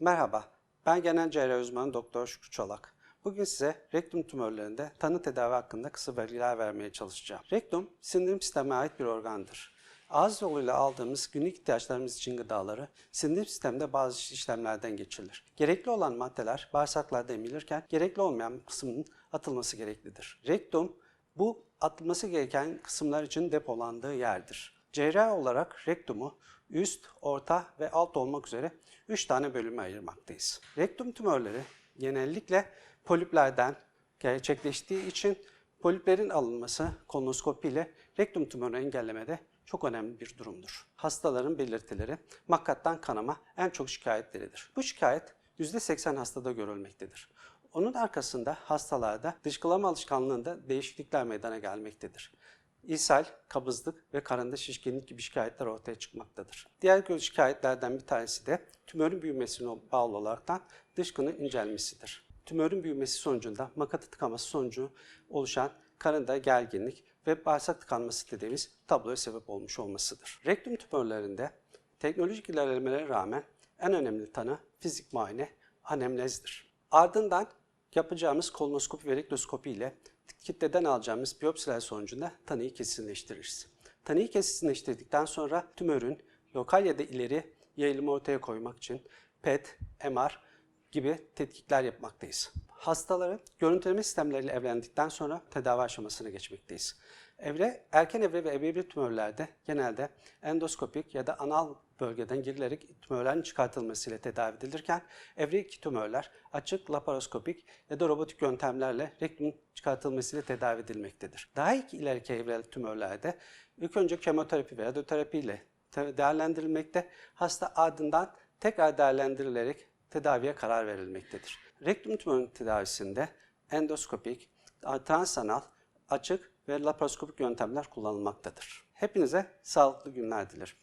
Merhaba, ben genel cerrahi uzmanı Doktor Şükrü Çolak. Bugün size rektum tümörlerinde tanı tedavi hakkında kısa bilgiler vermeye çalışacağım. Rektum, sindirim sistemine ait bir organdır. Ağız yoluyla aldığımız günlük ihtiyaçlarımız için gıdaları sindirim sisteminde bazı işlemlerden geçirilir. Gerekli olan maddeler bağırsaklarda emilirken gerekli olmayan kısmının atılması gereklidir. Rektum, bu atılması gereken kısımlar için depolandığı yerdir. Cerrahi olarak rektumu üst, orta ve alt olmak üzere 3 tane bölüme ayırmaktayız. Rektum tümörleri genellikle poliplerden gerçekleştiği için poliplerin alınması kolonoskopi ile rektum tümörünü engellemede çok önemli bir durumdur. Hastaların belirtileri makattan kanama en çok şikayetleridir. Bu şikayet %80 hastada görülmektedir. Onun arkasında hastalarda dışkılama alışkanlığında değişiklikler meydana gelmektedir. İshal, kabızlık ve karında şişkinlik gibi şikayetler ortaya çıkmaktadır. Diğer göz şikayetlerden bir tanesi de tümörün büyümesine bağlı olaraktan dışkının incelmesidir. Tümörün büyümesi sonucunda makata tıkaması sonucu oluşan karında gerginlik ve bağırsak tıkanması dediğimiz tabloya sebep olmuş olmasıdır. Rektum tümörlerinde teknolojik ilerlemelere rağmen en önemli tanı fizik muayene anemnezdir. Ardından yapacağımız kolonoskopi ve rektoskopi ile kitleden alacağımız biyopsiler sonucunda tanıyı kesinleştiririz. Tanıyı kesinleştirdikten sonra tümörün lokal ya da ileri yayılımı ortaya koymak için PET, MR gibi tetkikler yapmaktayız. Hastaların görüntüleme sistemleriyle evlendikten sonra tedavi aşamasına geçmekteyiz. Evre, erken evre ve ebevli tümörlerde genelde endoskopik ya da anal bölgeden girilerek tümörlerin çıkartılmasıyla tedavi edilirken evre 2 tümörler açık laparoskopik ya da robotik yöntemlerle rektum çıkartılmasıyla tedavi edilmektedir. Daha ileriki evreli tümörlerde ilk önce kemoterapi veya radyoterapi ile değerlendirilmekte, hasta ardından tekrar değerlendirilerek tedaviye karar verilmektedir. Rektum tümörünün tedavisinde endoskopik, transanal, açık ve laparoskopik yöntemler kullanılmaktadır. Hepinize sağlıklı günler dilerim.